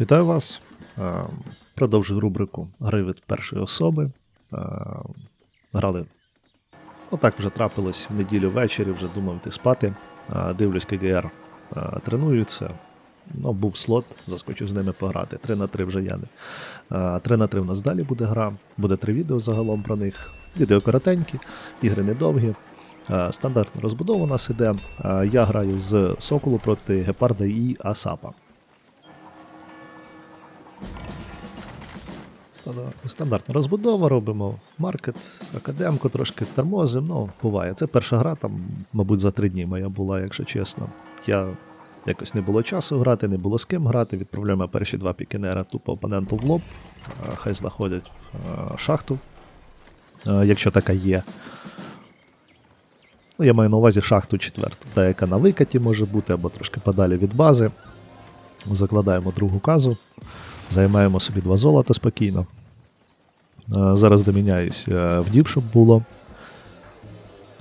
Вітаю вас. Е, Продовжую рубрику Гри від першої особи. Е, Грали. Отак вже трапилось в неділю ввечері, вже думав йти спати. Е, Дивлюсь, КГР тренуються. Ну, був слот, заскочив з ними пограти. 3 на 3 вже я не. 3 на 3 в нас далі буде гра. Буде три відео загалом про них. Відео коротенькі, ігри недовгі. Стандартна розбудова у нас іде. Я граю з Соколу проти Гепарда і Асапа. Стандартна розбудова, робимо маркет, академку, трошки тормозим. Ну, буває. Це перша гра, там, мабуть, за три дні моя була, якщо чесно. Я якось не було часу грати, не було з ким грати. Відправляємо перші два пікінера тупо опоненту в лоб. Хай знаходять шахту, якщо така є. Ну, я маю на увазі шахту четверту, та яка на викаті може бути, або трошки подалі від бази. Закладаємо другу казу. Займаємо собі два золота спокійно. Е, Зараз доміняюсь е, в діп, щоб було.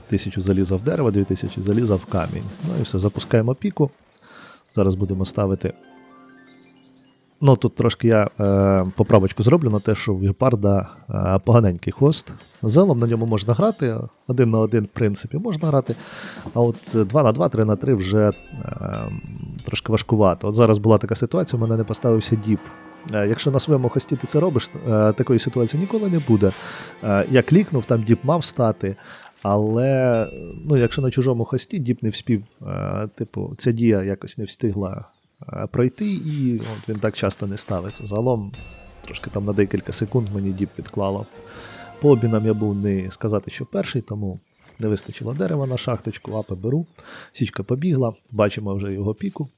Тисячу заліза в дерево, 2000 заліза в камінь. Ну і все, запускаємо піку. Зараз будемо ставити. Ну, тут трошки я е, поправочку зроблю на те, що в гепарда е, поганенький хост. Зелом на ньому можна грати, один на один, в принципі, можна грати. А от 2 на 2, 3 на 3 вже е, трошки важкувато. От зараз була така ситуація, у мене не поставився діп. Е, Якщо на своєму хості ти це робиш, е, такої ситуації ніколи не буде. Е, Я клікнув, там діп мав стати, але ну, якщо на чужому хості діп не вспів, типу, ця дія якось не встигла пройти, і от він так часто не ставиться. Загалом, трошки там на декілька секунд мені діп відклало. По обінам я був не сказати, що перший, тому не вистачило дерева на шахточку, апи беру. Січка побігла, бачимо вже його піку.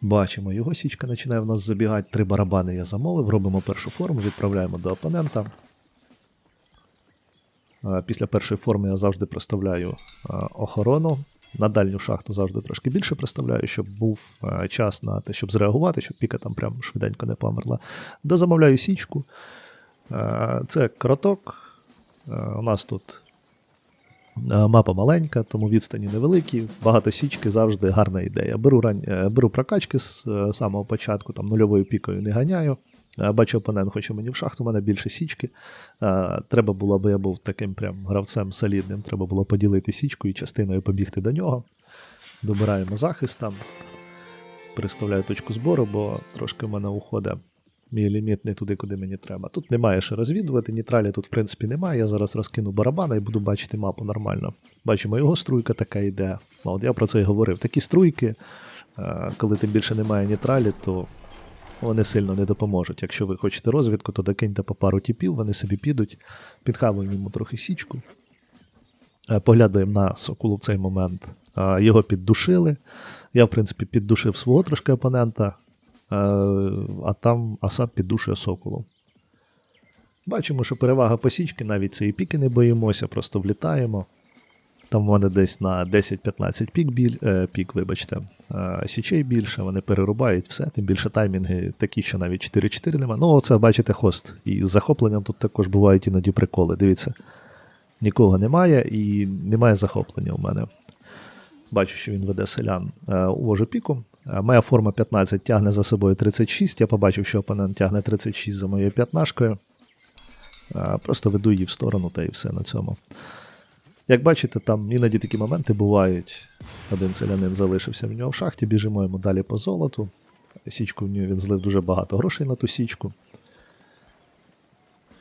Бачимо, його січка починає в нас забігати. Три барабани я замовив, робимо першу форму, відправляємо до опонента. Е, Після першої форми я завжди проставляю е, охорону. На дальню шахту завжди трошки більше проставляю, щоб був е, час на те, щоб зреагувати, щоб піка там прям швиденько не померла. Дозамовляю січку. Це кроток. У нас тут Мапа маленька, тому відстані невеликі. Багато січки завжди гарна ідея. Беру рань... е, беру прокачки з е, самого початку, там нульовою пікою не ганяю. Е, Бачу, опонент хоче мені в шахту, у мене більше січки. Е, Треба було, аби я був таким прям гравцем солідним, треба було поділити січку і частиною побігти до нього. Добираємо захист там. Переставляю точку збору, бо трошки в мене уходить мій ліміт не туди, куди мені треба. Тут немає що розвідувати, нітралі тут, в принципі, немає. Я зараз розкину барабана і буду бачити мапу нормально. Бачимо, його струйка така йде. Ну, от я про це і говорив. Такі струйки, е, коли тим більше немає нітралі, то вони сильно не допоможуть. Якщо ви хочете розвідку, то докиньте по пару тіпів, вони собі підуть, підхавуємо йому трохи січку. Е, Поглядаємо на Сокулу в цей момент. Е, Його піддушили. Я, в принципі, піддушив свого трошки опонента, а там Асап піддушує Соколу. Бачимо, що перевага по січки, навіть цієї піки не боїмося, просто влітаємо. Там в мене десь на 10-15 пік, біль, е, пік вибачте, е, січей більше, вони перерубають все, тим більше таймінги такі, що навіть 4-4 нема. Ну, оце бачите хост. І з захопленням тут також бувають іноді приколи. Дивіться, нікого немає і немає захоплення у мене. Бачу, що він веде селян. Е, Увожу піку. Моя форма 15 тягне за собою 36. Я побачив, що опонент тягне 36 за моєю п'ятнашкою. Просто веду її в сторону та і все на цьому. Як бачите, там іноді такі моменти бувають. Один селянин залишився в нього в шахті, біжимо йому далі по золоту. Січку в нього він злив дуже багато грошей на ту січку.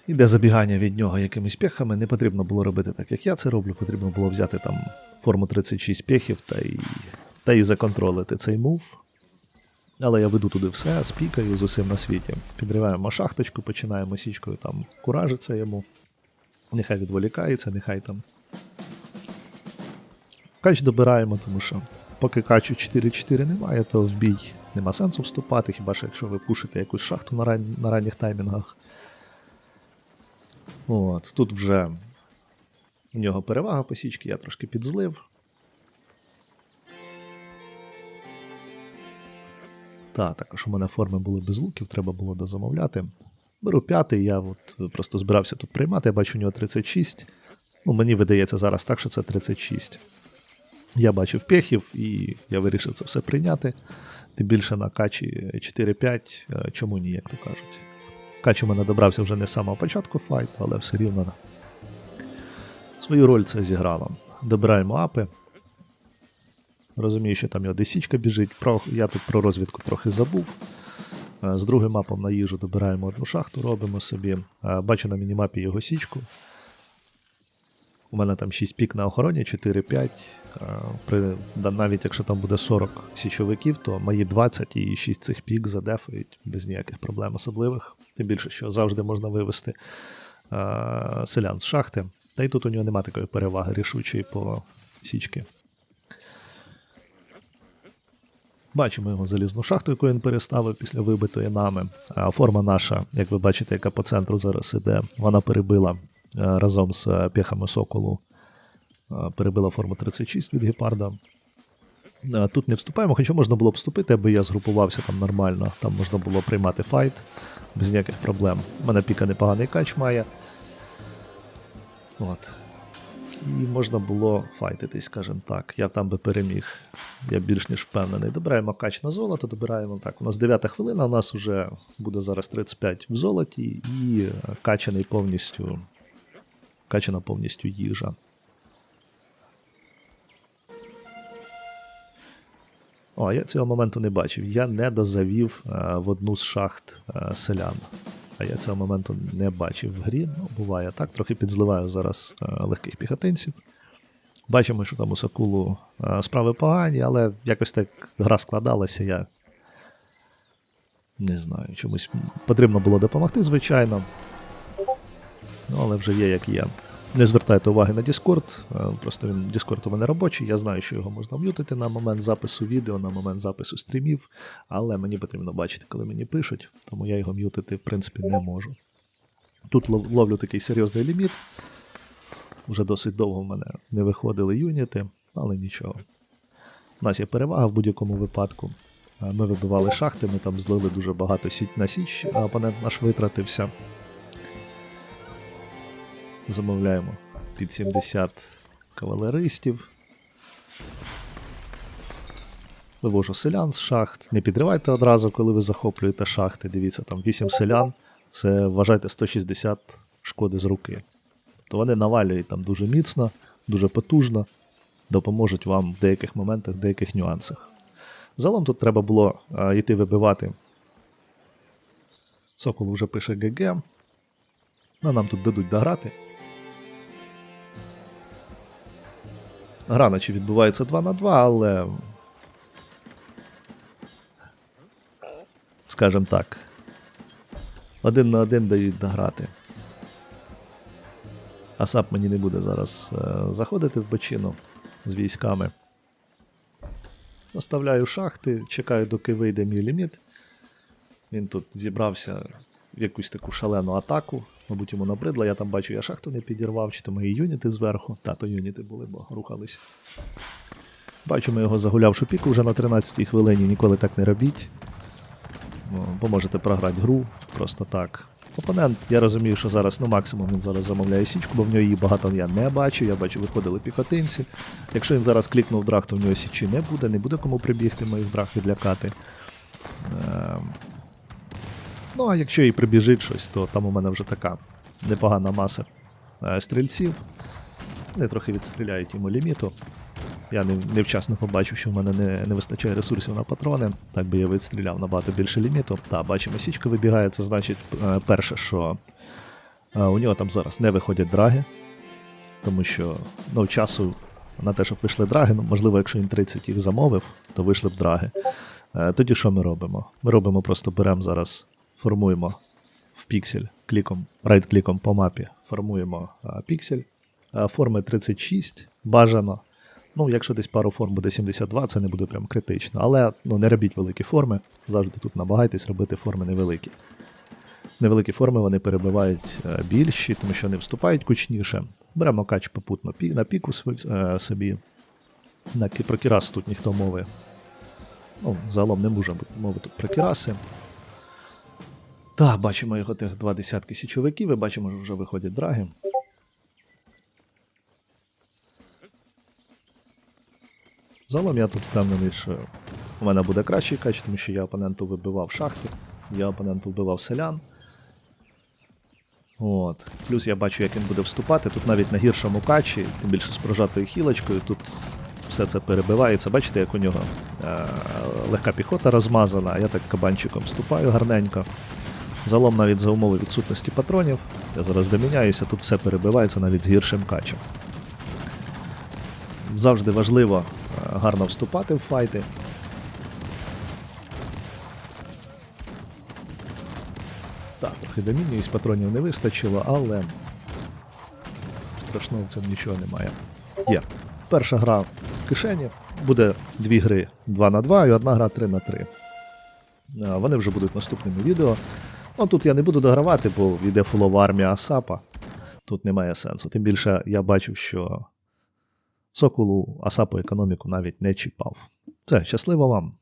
Іде забігання від нього якимись пехами. Не потрібно було робити так, як я це роблю. Потрібно було взяти там форму 36 пехів та і, та і законтролити цей мув. Але я веду туди все, спікаю з усім на світі. Підриваємо шахточку, починаємо січкою там куражиться йому. Нехай відволікається, нехай там. Кач добираємо, тому що поки качу 4-4 немає, то в бій нема сенсу вступати, хіба що якщо ви пушите якусь шахту на, ран... на ранніх таймінгах. От, тут вже в нього перевага по січки, я трошки підзлив. Та, також у мене форми були без луків, треба було дозамовляти. Беру п'ятий, я от просто збирався тут приймати, я бачу у нього 36. Ну, мені видається зараз так, що це 36. Я бачив пехів, і я вирішив це все прийняти. Тим більше на качі 4-5, е, чому ні, як то кажуть. Кач у мене добрався вже не з самого початку файту, але все рівно свою роль це зіграло. Добираємо апи. Розумію, що там його десічка біжить. Про, я тут про розвідку трохи забув. Е, З другим мапом на їжу добираємо одну шахту, робимо собі. Е, Бачу на мінімапі його січку. У мене там 6 пік на охороні, 4-5. Е, навіть якщо там буде 40 січовиків, то мої 20 і 6 цих пік задефають без ніяких проблем особливих. Тим більше, що завжди можна вивести селян з шахти. Та й тут у нього немає такої переваги рішучої по січки. Бачимо його залізну шахту, яку він переставив після вибитої нами. Форма наша, як ви бачите, яка по центру зараз іде, вона перебила е, разом з е, пехами соколу. е, Перебила форму 36 від гепарда. Тут не вступаємо, хоча можна було б вступити, аби я згрупувався там нормально. Там можна було приймати файт без ніяких проблем. У мене піка непоганий кач має. От. І можна було файтитись, скажімо так. Я там би переміг. Я більш ніж впевнений. Добираємо кач на золото, добираємо так. У нас 9 хвилина, у нас вже буде зараз 35 в золоті і е, качаний повністю. Качана повністю їжа. О, я цього моменту не бачив. Я не дозавів е, в одну з шахт е, селян. А я цього моменту не бачив в грі. Ну, буває так. Трохи підзливаю зараз е, легких піхотинців. Бачимо, що там у Сакулу е, справи погані, але якось так гра складалася. Я не знаю, чомусь потрібно було допомогти, звичайно. Ну, але вже є як є. Не звертайте уваги на Discord, е, просто він Discord у мене робочий. Я знаю, що його можна м'ютити на момент запису відео, на момент запису стрімів, але мені потрібно бачити, коли мені пишуть, тому я його м'ютити, в принципі, не можу. Тут ловлю такий серйозний ліміт. Вже досить довго в мене не виходили юніти, але нічого. У нас є перевага в будь-якому випадку. Е, Ми вибивали шахти, ми там злили дуже багато січ на січ, а опонент наш витратився. Замовляємо під 70 кавалеристів. Вивожу селян з шахт. Не підривайте одразу, коли ви захоплюєте шахти. Дивіться, там 8 селян. Це вважайте 160 шкоди з руки. Тобто вони навалюють там дуже міцно, дуже потужно, допоможуть вам в деяких моментах, в деяких нюансах. Загалом тут треба було е, йти вибивати. Сокол вже пише ГГ. Ну, нам тут дадуть дограти. Гра наче відбувається 2 на 2, але. Скажем так. Один на один дають дограти. Асап мені не буде зараз е, заходити в бочину з військами. Оставляю шахти, чекаю, доки вийде мій ліміт. Він тут зібрався якусь таку шалену атаку. Мабуть, йому набридло. Я там бачу, я шахту не підірвав, чи то мої юніти зверху. Та, то юніти були, бо рухались. Бачу, ми його загулявшу піку вже на 13-й хвилині, ніколи так не робіть. Бо можете програти гру просто так. Опонент, я розумію, що зараз, ну максимум він зараз замовляє січку, бо в нього її багато я не бачу. Я бачу, виходили піхотинці. Якщо він зараз клікнув драг, то в нього січі не буде, не буде кому прибігти моїх драг відлякати. Ну, а якщо і прибіжить щось, то там у мене вже така непогана маса е, стрільців. Вони трохи відстріляють йому ліміту. Я невчасно побачив, що в мене не, не вистачає ресурсів на патрони. Так би я відстріляв набагато більше ліміту. Та, бачимо, січка вибігає. Це значить, е, перше, що е, у нього там зараз не виходять драги, тому що ну, часу на те, щоб вийшли драги, ну, можливо, якщо він 30 їх замовив, то вийшли б драги. Тоді що ми робимо? Ми робимо просто беремо зараз, формуємо в піксель кліком, райт-кліком по мапі, формуємо а, піксель. Форми 36 бажано. Ну, якщо десь пару форм буде 72, це не буде прям критично. Але ну, не робіть великі форми. Завжди тут намагайтесь робити форми невеликі. Невеликі форми вони перебивають е, більші, тому що вони вступають кучніше. Беремо кач попутно на піку е, собі. На про кірас тут ніхто мови. Ну, загалом не може бути мови тут про кіраси. Так, бачимо його тих два десятки січовиків, і бачимо, що вже виходять драги. Загалом я тут впевнений, що у мене буде кращий кач, тому що я опоненту вибивав шахти, я опоненту вбивав селян. От. Плюс я бачу, як він буде вступати. Тут навіть на гіршому качі, тим більше з прожатою хілочкою, тут все це перебивається. Бачите, як у нього е- легка піхота розмазана, а я так кабанчиком вступаю гарненько. Залом навіть за умови відсутності патронів. Я зараз доміняюся, тут все перебивається навіть з гіршим качем. Завжди важливо е, гарно вступати в файти. Так, трохи домінююсь, патронів не вистачило, але страшного в цьому нічого немає. Є. Перша гра в кишені. Буде дві гри 2 на 2 і одна гра 3 на 3. Вони вже будуть наступними відео. Ну тут я не буду догравати, бо йде фулова армія Асапа. Тут немає сенсу. Тим більше я бачив, що Соколу Асапу економіку навіть не чіпав. Все, щасливо вам!